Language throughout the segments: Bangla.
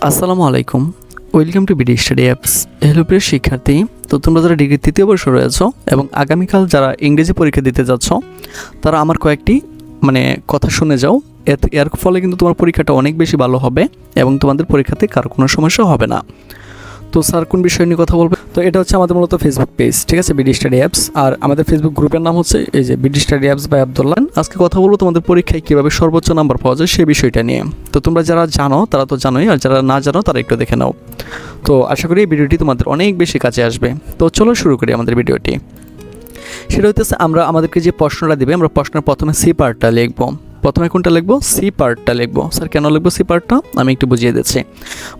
আসসালামু আলাইকুম। Welcome to BD study apps hello প্রিয় শিক্ষার্থী, তো তোমরা যারা ডিগ্রি তৃতীয় বর্ষ রয়েছ এবং আগামীকাল যারা ইংরেজি পরীক্ষা দিতে যাচ্ছ, তারা আমার কয়েকটি মানে কথা শুনে যাও। এর ফলে কিন্তু তোমার পরীক্ষাটা অনেক বেশি ভালো হবে এবং তোমাদের পরীক্ষাতে কারও কোনো সমস্যা হবে না। তো স্যার কোন বিষয় নিয়ে কথা বলবে? তো এটা হচ্ছে আমাদের মূলত ফেসবুক পেজ ঠিক আছে? বিডি স্টাডি অ্যাপস আর আমাদের ফেসবুক গ্রুপের নাম হচ্ছে এই যে BD study apps by Abdullah আজকে কথা বলব তোমাদের পরীক্ষায় কীভাবে সর্বোচ্চ নাম্বার পাওয়া যায় সেই বিষয়টা নিয়ে। তো তোমরা যারা জানো, তারা তো জানোই, আর যারা না জানো, তারা একটু দেখে নাও। তো আশা করি এই ভিডিওটি তোমাদের অনেক বেশি কাছে আসবে। তো চলো শুরু করি আমাদের ভিডিওটি। সেটা হইতেছে আমরা আমাদেরকে যে প্রশ্নটা দিবে, আমরা প্রশ্নের প্রথমে সি পার্টটা লিখব। প্রথমে কোনটা লিখব? সি পার্টটা লিখব। স্যার কেন লিখব সি পার্টটা আমি একটু বুঝিয়ে দিচ্ছি।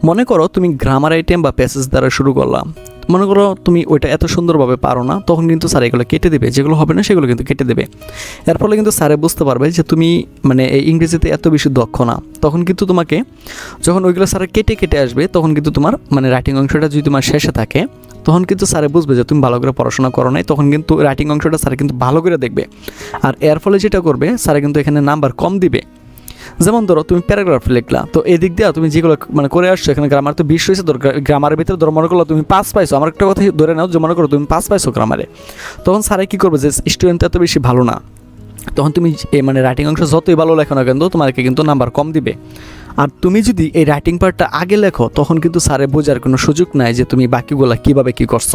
মনে করো তুমি গ্রামার আইটেম বা প্যাসেজ দ্বারা শুরু করলাম। মনে করো তুমি ওইটা এত সুন্দরভাবে পারো না, তখন কিন্তু স্যার এগুলো কেটে দেবে, যেগুলো হবে না সেগুলো কিন্তু কেটে দেবে। এর ফলে কিন্তু স্যারে বুঝতে পারবে যে তুমি মানে এই ইংরেজিতে এত বেশি দক্ষ না। তখন কিন্তু তোমাকে যখন ওইগুলো স্যারে কেটে কেটে আসবে, তখন কিন্তু তোমার মানে রাইটিং অংশটা যদি তোমার শেষে থাকে, তখন কিন্তু স্যারে বুঝবে যে তুমি ভালো করে পড়াশোনা করো নাই, তখন কিন্তু রাইটিং অংশটা স্যার কিন্তু ভালো করে দেখবে। আর এর ফলে যেটা করবে, স্যারে কিন্তু এখানে নাম্বার কম দিবে। যেমন ধরো তুমি প্যারাগ্রাফ লিখলা, তো এদিক দিয়ে তুমি যেগুলো মানে করে আসছো, এখানে গ্রামার তো বিশ ধর গ্রামারের ভিতরে ধরো মনে করল তুমি পাস পাইছো, আমার একটা কথা ধরে নাও যে মনে করো তুমি পাস পাইছো গ্রামারে তখন স্যারে কী করবে যে স্টুডেন্ট এত বেশি ভালো না। তখন তুমি এই মানে রাইটিং অংশ যতই ভালো লেখো না কিন্তু তোমাকে কিন্তু নাম্বার কম দিবে। আর তুমি যদি এই রাইটিং পার্টটা আগে লেখো, তখন কিন্তু স্যারে বোঝার কোনো সুযোগ নাই যে তুমি বাকিগুলো কীভাবে কী করছ।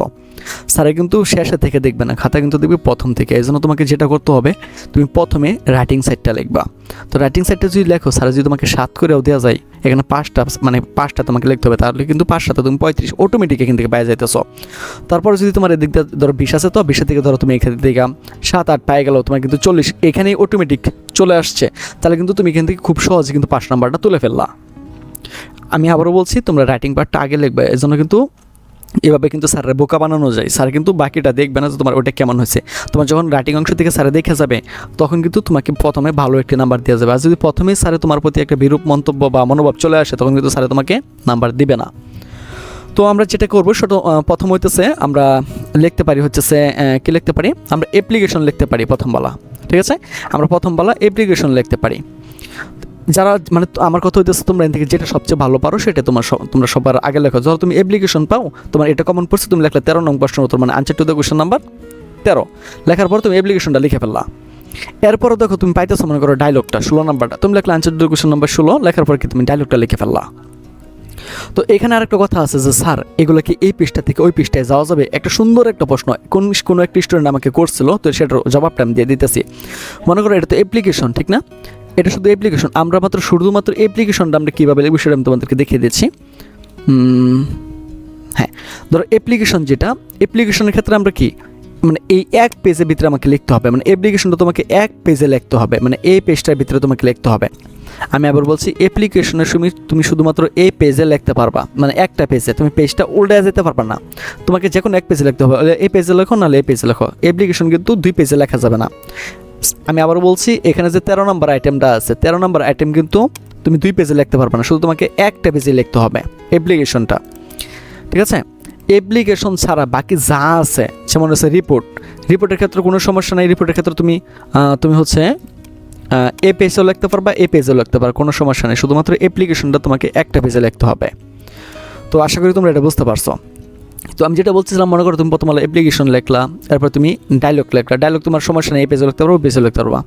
স্যারে কিন্তু শেষে থেকে দেখবে না, খাতা কিন্তু দেখবে প্রথম থেকে। এই জন্য তোমাকে যেটা করতে হবে, তুমি প্রথমে রাইটিং সাইডটা লিখবা। তো রাইটিং সাইডটা যদি লেখো, স্যারে যদি তোমাকে সাত করেও দেওয়া যায়, এখানে পাঁচটা মানে পাঁচটা তোমাকে লিখতে হবে, তাহলে কিন্তু পাঁচটাতে তুমি পঁয়ত্রিশ অটোমেটিক এখান থেকে পাই যাইতেছ। তারপরে যদি তোমার এদিক ধরো বিশ আছে তো, বিশের থেকে ধরো তুমি এখান থেকে সাত আট পায়ে গেলেও তোমার কিন্তু চল্লিশ, এখানেই অটোমেটিক চলে আসছে, তাহলে কিন্তু তুমি এখান থেকে খুব সহজে কিন্তু পাঁচ নাম্বারটা তুলে ফেললা। আমি আবারও বলছি, তোমরা রাইটিং পার্টটা আগে লিখবে এই জন্য কিন্তু এভাবে কিন্তু স্যারের বোকা বানানো যায়। স্যার কিন্তু বাকিটা দেখবে না যে তোমার ওটা কেমন হয়েছে। তোমার যখন রাইটিং অংশ থেকে স্যারে দেখে যাবে, তখন কিন্তু তোমাকে প্রথমে ভালো একটি নাম্বার দেওয়া যাবে। আর যদি প্রথমেই স্যারে তোমার প্রতি একটা বিরূপ মন্তব্য বা মনোভাব চলে আসে, তখন কিন্তু স্যারে তোমাকে নাম্বার দিবে না। তো আমরা যেটা করব, সেটা প্রথম হইতেছে, আমরা লিখতে পারি হচ্ছে সে কি লিখতে পারি? আমরা অ্যাপ্লিকেশন লিখতে পারি প্রথম বলা ঠিক আছে? আমরা প্রথম বলা অ্যাপ্লিকেশন লিখতে পারি। যারা মানে আমার কথা হইতেছে তোমরা এখান থেকে যেটা সবচেয়ে ভালো পারো সেটা তোমার তোমরা সবার আগে লেখো। ধরো তুমি অ্যাপ্লিকেশন পাও, তোমার এটা কমন পড়ছে, তুমি লেখলে তেরো নম্বর প্রশ্ন উত্তর মানে answer to the question number তেরো। লেখার পর তুমি অ্যাপ্লিকেশনটা লিখে ফেললা। এরপরও দেখো তুমি পাইতেছো মনে করো ডায়লগটা ষোলো নাম্বারটা তুমি লেখলে answer to the question number ষোলো, লেখার পর কি তুমি ডায়লগটা লিখে ফেললা। তো এখানে আরেকটা কথা আছে যে, স্যার, এগুলো কি এই পৃষ্ঠা থেকে ওই পৃষ্ঠায় যাওয়া যাবে? একটা সুন্দর একটা প্রশ্ন। কোন, কোনো একটা স্টুডেন্ট আমাকে করছিল, তো সেটার জবাবটা আমি দিয়ে দিতেছি। মনে করো এটা তো অ্যাপ্লিকেশন ঠিক না? এটা শুধু অ্যাপ্লিকেশন আমরা মাত্র শুধুমাত্র অ্যাপ্লিকেশনটা আমরা কীভাবে লিখব সেটা আমি তোমাদেরকে দেখিয়ে দিচ্ছি। হ্যাঁ। ধরো অ্যাপ্লিকেশন যেটা অ্যাপ্লিকেশনের ক্ষেত্রে আমরা কি? মানে এই এক পেজের ভিতরে আমাকে লিখতে হবে। মানে অ্যাপ্লিকেশনটা তোমাকে এক পেজে লিখতে হবে। মানে এই পেজটার ভিতরে তোমাকে লিখতে হবে। আমি আবার বলছি অ্যাপ্লিকেশনের সময় তুমি শুধুমাত্র এই পেজে লিখতে পারবা। মানে একটা পেজে তুমি পেজটা উল্টে যেতে পারবা না। তোমাকে যে কোনো এক পেজে লিখতে হবে। এই পেজে লেখো, নাহলে এই পেজে লেখো। অ্যাপ্লিকেশন কিন্তু দুই পেজে লেখা যাবে না। আমি আবার বলছি, এখানে যে তেরো নম্বর আইটেমটা আছে, তেরো নম্বর আইটেম কিন্তু তুমি দুই পেজে লিখতে পারবে না। শুধু তোমাকে একটা পেজে লিখতে হবে অ্যাপ্লিকেশনটা ঠিক আছে? অ্যাপ্লিকেশন ছাড়া বাকি যা আছে, যেমন হচ্ছে রিপোর্ট রিপোর্টের ক্ষেত্রে কোনো সমস্যা নাই রিপোর্টের ক্ষেত্রে তুমি তুমি হচ্ছে এ পেজেও লিখতে পারবা এ পেজেও লিখতে পারো কোনো সমস্যা নেই, শুধুমাত্র অ্যাপ্লিকেশনটা তোমাকে একটা পেজে লিখতে হবে। তো আশা করি তোমরা এটা বুঝতে পারছ। তো আমি যেটা বলছিলাম মনে করো তুমি প্রথম আলো অ্যাপ্লিকেশন লিখলা, তারপর তুমি ডায়লগ লিখলা। ডায়লগ তোমার সমস্যা নেই, এই পেজে লিখতে পারো ওই পেজে লিখতে পারবা।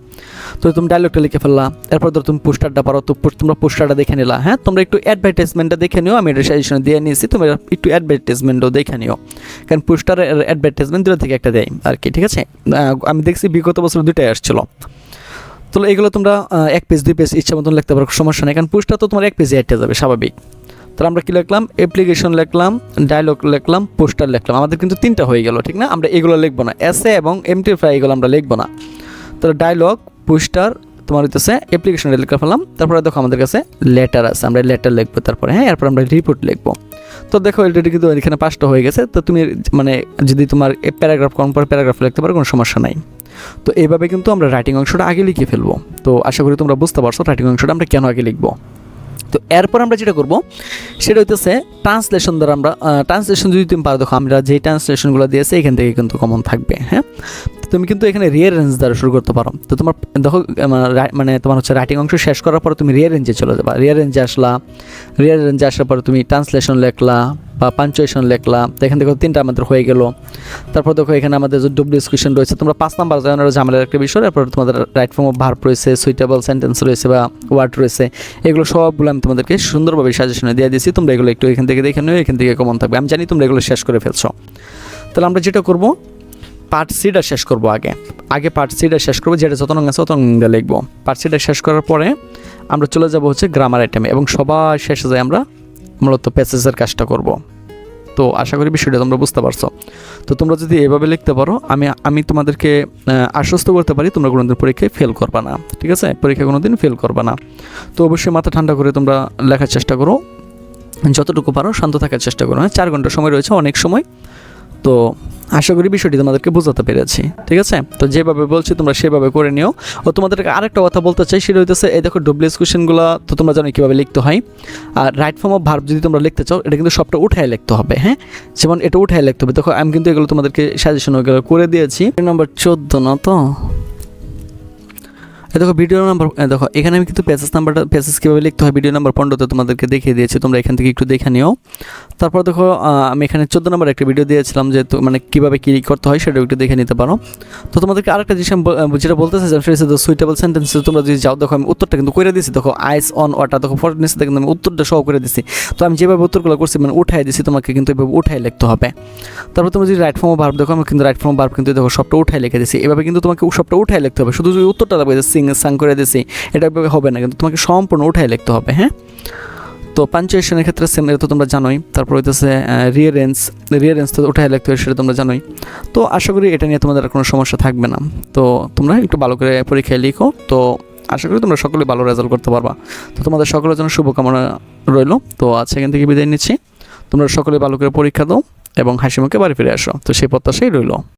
তো তুমি ডায়লগটা লিখে ফেললা এরপর ধরো তুমি পোস্টারটা পারো, তো তোমরা পোস্টারটা দেখে নিলা। হ্যাঁ তোমরা একটু অ্যাডভার্টাইজমেন্টটা দেখে নিও, আমি এটা সাজেশন দিয়ে নিয়েছি, তোমরা একটু অ্যাডভার্টাইজমেন্টও দেখে নিও। কারণ পোস্টারের অ্যাডভার্টাইজমেন্ট দুটো থেকে একটা দেয় আর কি, ঠিক আছে? আমি দেখছি বিগত বছর দুটাই আসছিল। তো এগুলো তোমরা এক পেজ দুই পেজ ইচ্ছা মতন লিখতে পারো, সমস্যা নেই, কারণ পোস্টার তো তোমার এক পেজে আটকে যাবে, স্বাভাবিক। তাহলে আমরা কী লিখলাম? অ্যাপ্লিকেশন লিখলাম ডায়লগ লিখলাম পোস্টার লিখলাম। আমাদের কিন্তু তিনটা হয়ে গেল, ঠিক না? আমরা এগুলো লিখব না। এসে এবং এমটি ফ্রাই এগুলো আমরা লিখব না। তাহলে ডায়লগ পোস্টার তোমার হইতেছে অ্যাপ্লিকেশন লিখে ফেলাম তারপরে দেখো আমাদের কাছে লেটার আছে। আমরা লেটার লিখব তারপরে হ্যাঁ? এরপর আমরা রিপোর্ট লিখব। তো দেখো অলরেডি কিন্তু এখানে পাঁচটা হয়ে গেছে। তো তুমি মানে যদি তোমার প্যারাগ্রাফ কম পর প্যারাগ্রাফ লিখতে পারো, কোনো সমস্যা নাই। তো এইভাবে কিন্তু আমরা রাইটিং অংশটা আগে লিখে ফেলব। তো আশা করি তোমরা বুঝতে পারছ রাইটিং অংশটা আমরা কেন আগে লিখব। তো এরপর আমরা যেটা করব, সেটা হইতেছে ট্রান্সলেশন দ্বারা আমরা ট্রান্সলেশন যদি তুমি পারো, দেখো আমরা যেই ট্রান্সলেশনগুলো দিয়েছি, এখান থেকে কিন্তু কমন থাকবে হ্যাঁ? তুমি কিন্তু এখানে রিয়ারেঞ্জ দ্বারা শুরু করতে পারো। তো তোমার, দেখো আমার মানে তোমার হচ্ছে রাইটিং অংশ শেষ করার পরে তুমি রিয়ারেঞ্জে চলে যাবা। রিয়ারেঞ্জে আসলা রিয়ারেঞ্জে আসার পরে তুমি ট্রান্সলেশন লেখলা বা পাঞ্চুয়েশন লেখলা। তো এখান থেকে তিনটা আমাদের হয়ে গেল। তারপর দেখো এখানে আমাদের যে ডুপ্লিস কোয়েশন রয়েছে, তোমরা পাঁচ নাম্বার জানার ঝামেলার একটা বিষয় তারপর তোমাদের রাইট ফর্ম অফ রয়েছে সুইটেবল সেন্টেন্স রয়েছে বা ওয়ার্ড রয়েছে, এগুলো সবগুলো আমি তোমাদেরকে সুন্দরভাবে সাজেশনে দিয়ে দিয়েছি। তোমরা এগুলো একটু এখান থেকে দেখে নিও, এখান থেকে কমন থাকবে। আমি জানি তোমরা এগুলো শেষ করে ফেলছো। তাহলে আমরা যেটা করব পার্ট সিটা শেষ করব আগে। আগে পার্ট সিটা শেষ করব, যেটা যত নং আছে তত লিখব। পার্ট সিটা শেষ করার পরে আমরা চলে যাব হচ্ছে গ্রামার আইটেমে এবং সবার শেষে যাই আমরা মূলত প্যাসেজের কাজটা করব। তো আশা করি বিষয়টা তোমরা বুঝতে পারছ। তো তোমরা যদি এভাবে লিখতে পারো, আমি আমি তোমাদেরকে আশ্বস্ত করতে পারি তোমরা কোনোদিন পরীক্ষায় ফেল করবা না। ঠিক আছে? পরীক্ষায় কোনোদিন ফেল করবা না। তো অবশ্যই মাথা ঠান্ডা করে তোমরা লেখার চেষ্টা করো। যতটুকু পারো শান্ত থাকার চেষ্টা করো। হ্যাঁ চার ঘণ্টা সময় রয়েছে অনেক সময়। তো আশা করি বিষয়টি তোমাদেরকে বোঝাতে পেরেছি, ঠিক আছে? তো যেভাবে বলছি তোমরা সেভাবে করে নিও। ও তোমাদেরকে আরেকটা কথা বলতে চাই, সেটা হইতেছে, এই দেখো ডব্লিউএস কোয়েশনগুলো তো তোমরা জানো কীভাবে লিখতে হয়। আর রাইট ফর্ম অফ ভার্ব যদি তোমরা লিখতে চাও, এটা কিন্তু সবটা উঠায় লিখতে হবে হ্যাঁ? যেমন এটা উঠায় লিখতে হবে। দেখো, আমি কিন্তু এগুলো তোমাদেরকে সাজেশন করে দিয়েছি। নম্বর চোদ্দ না তো? দেখো ভিডিও নাম্বার দেখো, এখানে আমি কিন্তু প্যাসেজ নাম্বারটা প্যাসেজ কীভাবে লিখতে হয় ভিডিও নাম্বার পনেরোতে তোমাদেরকে দেখিয়ে দিয়েছি, তোমরা এখান থেকে একটু দেখে নিও। তারপর দেখো আমি এখানে চোদ্দ নম্বর একটা ভিডিও দিয়েছিলাম যে মানে কীভাবে কী করতে হয় সেটা একটু দেখে নিতে পারো। তো তোমাদেরকে আরেকটা জিনিস যেটা বলতে চাইছিলাম সেটা হচ্ছে সুইটেবল সেন্টেন্স তোমরা যদি যাও, দেখো আমি উত্তরটা কিন্তু করে দিয়েছি দেখো আইস অন ওয়াটার দেখো ফটো নিচে কিন্তু আমি উত্তরটা সহ করে দিছি। তো আমি যেভাবে উত্তরগুলো করছি মানে উঠাই দিছি, তোমাকে কিন্তু এভাবে উঠাই লিখতে হবে। তারপর তুমি যদি রাইট ফর্ম ভার্ব দেখো, আমি কিন্তু রাইট ফর্ম ভার্ব কিন্তু দেখো সবটা উঠাই লিখে দিছি। এভাবে কিন্তু তোমাকে সবটা উঠাই লিখতে হবে। শুধু যদি উত্তরটা লাগবে সিং সাং করে দিছি, এটা হবে না, কিন্তু তোমাকে সম্পূর্ণ উঠাই লিখতে হবে হ্যাঁ? তো পাঞ্চুয়েশনের ক্ষেত্রে সেম এটা তো তোমরা জানোই। তারপর হইতেছে রিয়ারেন্স রিয়ারেন্স তো উঠাই লিখতে হয় সেটা তোমরা জানোই। তো আশা করি এটা নিয়ে তোমাদের কোনো সমস্যা থাকবে না। তো তোমরা একটু ভালো করে পরীক্ষায় লিখো। তো আশা করি তোমরা সকলে ভালো রেজাল্ট করতে পারবা। তো তোমাদের সকলের জন্য শুভকামনা রইল। তো আজ এখান থেকে বিদায় নিচ্ছি। তোমরা সকলে ভালো করে পরীক্ষা দাও এবং হাসি মুখে বাড়ি ফিরে আসো। তো সেই প্রত্যাশাই রইল।